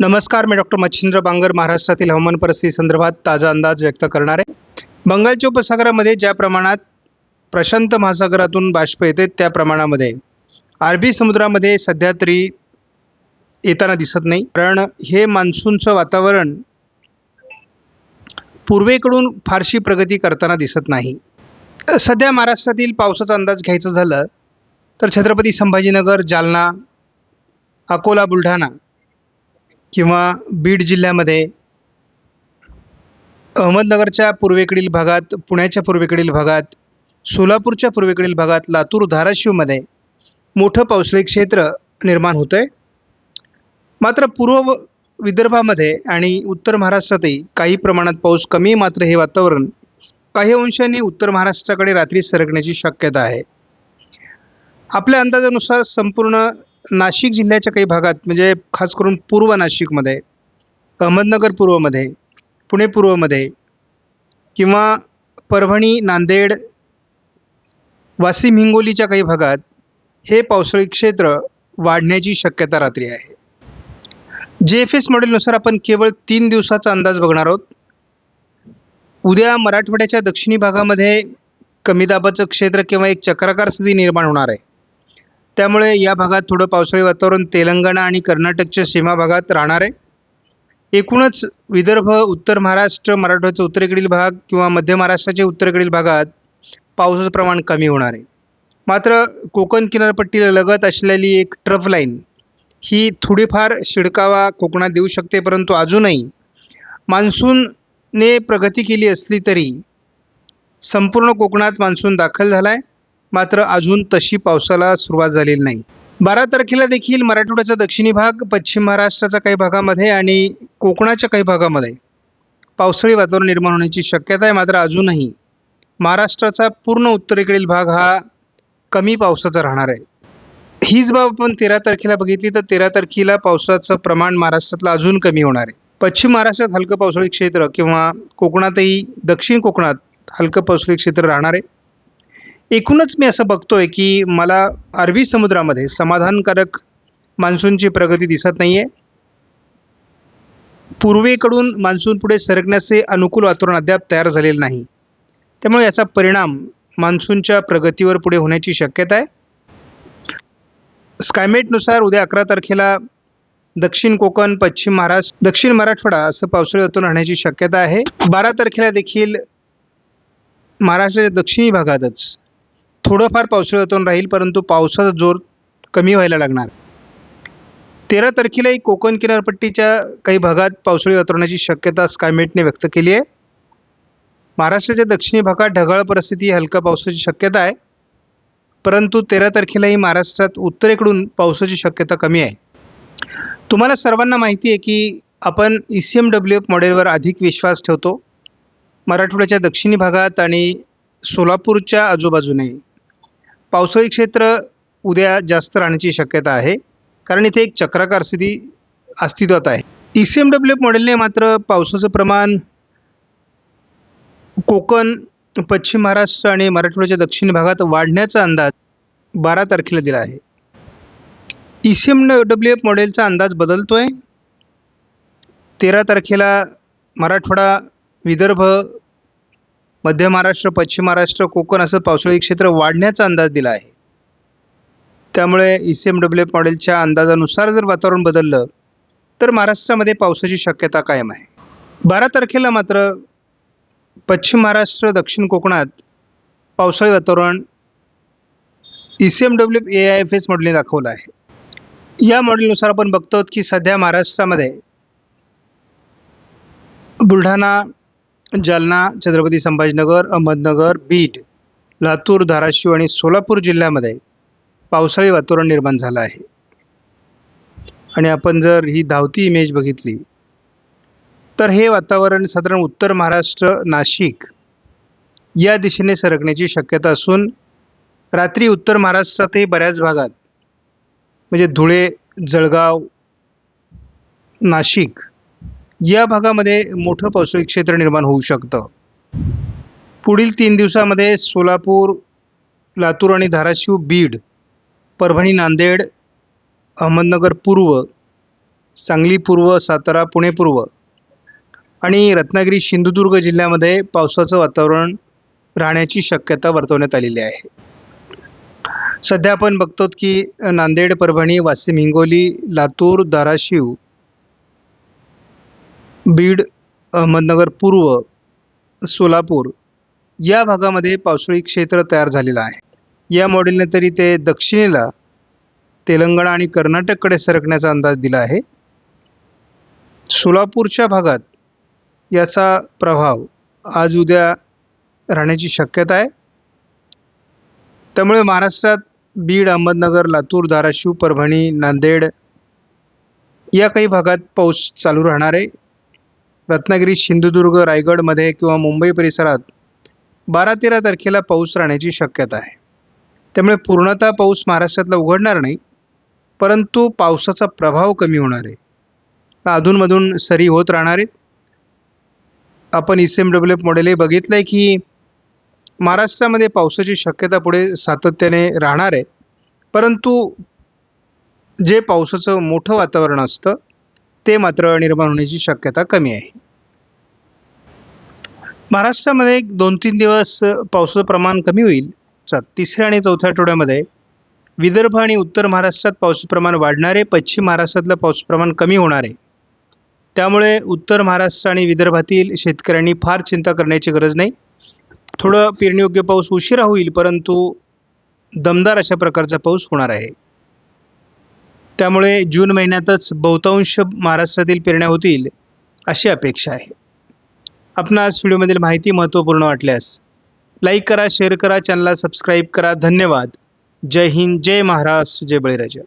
नमस्कार मी डॉक्टर मच्छिंद्र बांगर महाराष्ट्रातील हवामान परिस्थिती संदर्भात ताजा अंदाज व्यक्त करणार आहे. बंगालच्या उपसागरामध्ये ज्या प्रमाणात प्रशांत महासागरातून बाष्प येते त्या प्रमाणामध्ये. अरबी समुद्रामध्ये सध्या तरी येताना दिसत नाही. कारण हे मान्सूनचं वातावरण पूर्वेकडून फारशी प्रगती करताना दिसत नाही. सध्या महाराष्ट्रातील पावसाचा अंदाज घ्यायचा झालं तर छत्रपती संभाजीनगर जालना अकोला बुलढाणा किंवा बीड जिल्ह्यामध्ये अहमदनगरच्या पूर्वेकडील भागात पुण्याच्या पूर्वेकडील भागात सोलापूरच्या पूर्वेकडील भागात लातूर धाराशिवमध्ये मोठं पावसाळी क्षेत्र निर्माण होतं आहे मात्र पूर्व विदर्भामध्ये आणि उत्तर महाराष्ट्रातही काही प्रमाणात पाऊस कमी मात्र हे वातावरण काही अंशांनी उत्तर महाराष्ट्राकडे रात्री सरकण्याची शक्यता आहे. आपल्या अंदाजानुसार संपूर्ण नाशिक जिल्ह्याच्या काही भागात म्हणजे खास करून पूर्व नाशिकमध्ये अहमदनगर पूर्वमध्ये पुणे पूर्वमध्ये किंवा परभणी नांदेड वाशिम हिंगोलीच्या काही भागात हे पावसाळी क्षेत्र वाढण्याची शक्यता रात्री आहे. जे एफ एस मॉडेलनुसार आपण केवळ तीन दिवसाचा अंदाज बघणार आहोत. उद्या मराठवाड्याच्या दक्षिणी भागामध्ये कमी दाबाचं क्षेत्र किंवा एक चक्राकार स्थिती निर्माण होणार आहे. त्यामुळे या भागात थोडं पावसाळी वातावरण तेलंगणा आणि कर्नाटकच्या सीमा भागात राहणार आहे. एकूणच विदर्भ उत्तर महाराष्ट्र मराठवाड्याचा उत्तरेकडील भाग किंवा मध्य महाराष्ट्राच्या उत्तरेकडील भागात पावसाचं प्रमाण कमी होणार आहे. मात्र कोकण किनारपट्टीला लगत असलेली एक ट्रफ लाईन ही थोडीफार शिडकावा कोकणात देऊ शकते परंतु अजूनही मान्सूनने प्रगती केली असली तरी संपूर्ण कोकणात मान्सून दाखल झाला आहे मात्र अजून तशी पावसाला सुरुवात झालेली नाही. बारा तारखेला देखील मराठवाड्याचा दक्षिणी भाग पश्चिम महाराष्ट्राच्या काही भागामध्ये आणि कोकणाच्या काही भागामध्ये पावसाळी वातावरण निर्माण होण्याची शक्यता आहे. मात्र अजूनही महाराष्ट्राचा पूर्ण उत्तरेकडील भाग हा कमी पावसाचा राहणार आहे. हीच बाब आपण तेरा तारखेला बघितली तर तेरा तारखेला पावसाचं प्रमाण महाराष्ट्रातलं अजून कमी होणार आहे. पश्चिम महाराष्ट्रात हलकं पावसाळी क्षेत्र किंवा कोकणातही दक्षिण कोकणात हलकं पावसाळी क्षेत्र राहणार आहे. एकूणच मी असं बघतोय की मला अरबी समुद्रामध्ये समाधानकारक मान्सूनची प्रगती दिसत नाही आहे पूर्वेकडून मान्सून पुढे सरकण्याचे अनुकूल वातावरण अद्याप तयार झालेलं नाही. त्यामुळे याचा परिणाम मान्सूनच्या प्रगतीवर पुढे होण्याची शक्यता आहे. स्कायमेटनुसार उद्या अकरा तारखेला दक्षिण कोकण पश्चिम महाराष्ट्र दक्षिण मराठवाडा असं पावसाळी वातावरण राहण्याची शक्यता आहे. बारा तारखेला देखील महाराष्ट्राच्या दक्षिणी भागातच थोडंफार पावसाळी राहील परंतु पावसाचा जोर कमी व्हायला लागणार. तेरा तारखेलाही कोकण किनारपट्टीच्या काही भागात पावसाळी वातावरणाची शक्यता स्कायमेटने व्यक्त केली आहे. महाराष्ट्राच्या दक्षिणी भागात ढगाळ परिस्थिती हलका पावसाची शक्यता आहे. परंतु तेरा तारखेलाही महाराष्ट्रात उत्तरेकडून पावसाची शक्यता कमी आहे. तुम्हाला सर्वांना माहिती आहे की आपण E C M W F मॉडेलवर अधिक विश्वास ठेवतो. मराठवाड्याच्या दक्षिणी भागात आणि सोलापूरच्या आजूबाजूने पावसाळी क्षेत्र उद्या जास्त राहण्याची शक्यता आहे. कारण इथे एक चक्राकार स्थिती अस्तित्वात आहे. E C M W F मॉडेलने मात्र पावसाचं प्रमाण कोकण पश्चिम महाराष्ट्र आणि मराठवाड्याच्या दक्षिण भागात वाढण्याचा अंदाज बारा तारखेला दिला आहे. E C M W F मॉडेलचा अंदाज बदलतो आहे तेरा तारखेला मराठवाडा विदर्भ मध्य महाराष्ट्र पश्चिम महाराष्ट्र कोकण असं पावसाळी क्षेत्र वाढण्याचा अंदाज दिला आहे. त्यामुळे E C M W F मॉडेलच्या अंदाजानुसार जर वातावरण बदललं तर महाराष्ट्रामध्ये पावसाची शक्यता कायम आहे. बारा तारखेला मात्र पश्चिम महाराष्ट्र दक्षिण कोकणात पावसाळी वातावरण E C M W A I F S मॉडेलने दाखवलं आहे. या मॉडेलनुसार आपण बघतो की सध्या महाराष्ट्रामध्ये बुलढाणा जालना छत्रपती संभाजीनगर अहमदनगर बीड लातूर धाराशिव आणि सोलापूर जिल्ह्यामध्ये पावसाळी वातावरण निर्माण झालं आहे. आणि आपण जर ही धावती इमेज बघितली तर हे वातावरण साधारण उत्तर महाराष्ट्र नाशिक या दिशेने सरकण्याची शक्यता असून रात्री उत्तर महाराष्ट्रातही बऱ्याच भागात म्हणजे धुळे जळगाव नाशिक या भागामध्ये मोठं पावसाळी क्षेत्र निर्माण होऊ शकतं. पुढील तीन दिवसामध्ये सोलापूर लातूर आणि धाराशिव बीड परभणी नांदेड अहमदनगर पूर्व सांगली पूर्व सातारा पुणे पूर्व आणि रत्नागिरी सिंधुदुर्ग जिल्ह्यामध्ये पावसाचं वातावरण राहण्याची शक्यता वर्तवण्यात आलेली आहे. सध्या आपण बघतो की नांदेड परभणी वाशिम हिंगोली लातूर धाराशिव बीड अहमदनगर पूर्व सोलापूर या भागामध्ये पावसाळी क्षेत्र तयार झालेलं आहे. या मॉडेलने तरी ते दक्षिणेला तेलंगणा आणि कर्नाटककडे सरकण्याचा अंदाज दिला आहे. सोलापूरच्या भागात याचा प्रभाव आज उद्या राहण्याची शक्यता आहे. त्यामुळे महाराष्ट्रात बीड अहमदनगर लातूर धाराशिव परभणी नांदेड या काही भागात पाऊस चालू राहणार आहे. रत्नागिरी सिंधुदुर्ग रायगडमध्ये किंवा मुंबई परिसरात बारा तेरा तारखेला पाऊस राहण्याची शक्यता आहे. त्यामुळे पूर्णतः पाऊस महाराष्ट्रातला उघडणार नाही परंतु पावसाचा प्रभाव कमी होणार आहे. अधूनमधून सरी होत राहणार आहेत. आपण E C M W F मॉडेलही बघितलं आहे की महाराष्ट्रामध्ये पावसाची शक्यता पुढे सातत्याने राहणार आहे. परंतु जे पावसाचं मोठं वातावरण असतं ते मात्र निर्माण होण्याची शक्यता कमी आहे. महाराष्ट्रामध्ये एक दोन तीन दिवस पावसाचं प्रमाण कमी होईल. तिसऱ्या आणि चौथ्या आठवड्यामध्ये विदर्भ आणि उत्तर महाराष्ट्रात पावसाचं प्रमाण वाढणार आहे. पश्चिम महाराष्ट्रातलं पावसाचं प्रमाण कमी होणार आहे. त्यामुळे उत्तर महाराष्ट्र आणि विदर्भातील शेतकऱ्यांनी फार चिंता करण्याची गरज नाही. थोडं पेरणीयोग्य पाऊस उशिरा होईल परंतु दमदार अशा प्रकारचा पाऊस होणार आहे. त्यामुळे जून महिन्यातच बहुतांश महाराष्ट्रातील पेरण्या होतील अशी अपेक्षा आहे. आपणास व्हिडिओमधील माहिती महत्त्वपूर्ण वाटल्यास लाईक करा शेअर करा चॅनलला सबस्क्राईब करा. धन्यवाद. जय हिंद जय महाराष्ट्र जय बळीराजा.